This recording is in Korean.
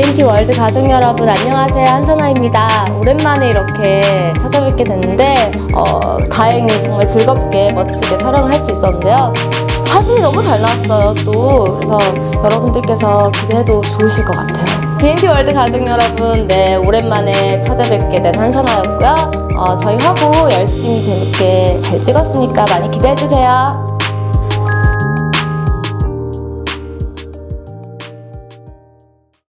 가족 여러분 안녕하세요 한선아입니다. 오랜만에 이렇게 찾아뵙게 됐는데 어, 다행히 정말 즐겁게 멋지게 촬영을 할 수 있었는데요. 사진이 너무 잘 나왔어요 또 그래서 여러분들께서 기대해도 좋으실 것 같아요. BNT 월드 가족 여러분 네 오랜만에 찾아뵙게 된 한선아였고요. 어, 저희 화보 열심히 재밌게 잘 찍었으니까 많이 기대해 주세요.